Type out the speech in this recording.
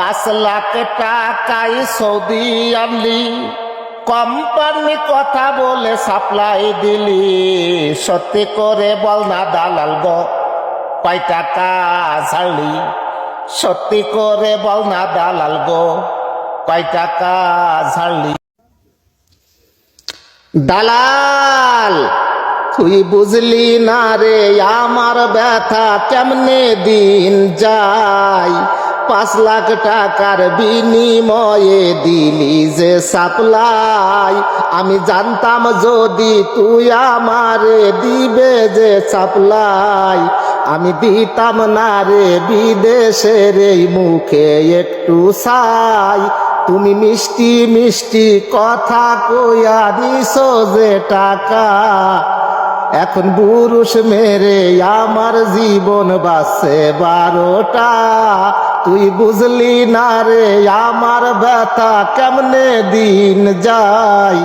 পাঁচ লাখ টাকাই Saudi আনলি company কথা বলে সাপ্লাই দিলি। সত্যি করে বল না দালাল গো, কয় টাকা ছাড়লি সত্যি করে বল না দালাল গো, কয় টাকা ছাড়লি দালাল, তুই বুঝলি না রে, আমার ব্যথা কেমনে দিন যায়? পাঁচ লাখ টাকার বিনিময়ে দিলি যে সাপ্লাই। আমি জানতাম যদি তুই আমারে দিবে যে সাপ্লাই। আমি দিতাম না রে বিদেশের এই মুখে একটু সাই তুমি মিষ্টি মিষ্টি কথা কইয়া দিস যে টাকা। এখন পুরুষ মেরে আমার জীবন বাসে বারোটা। তুই বুঝলি না রে আমার ব্যথা কেমনে দিন যায়?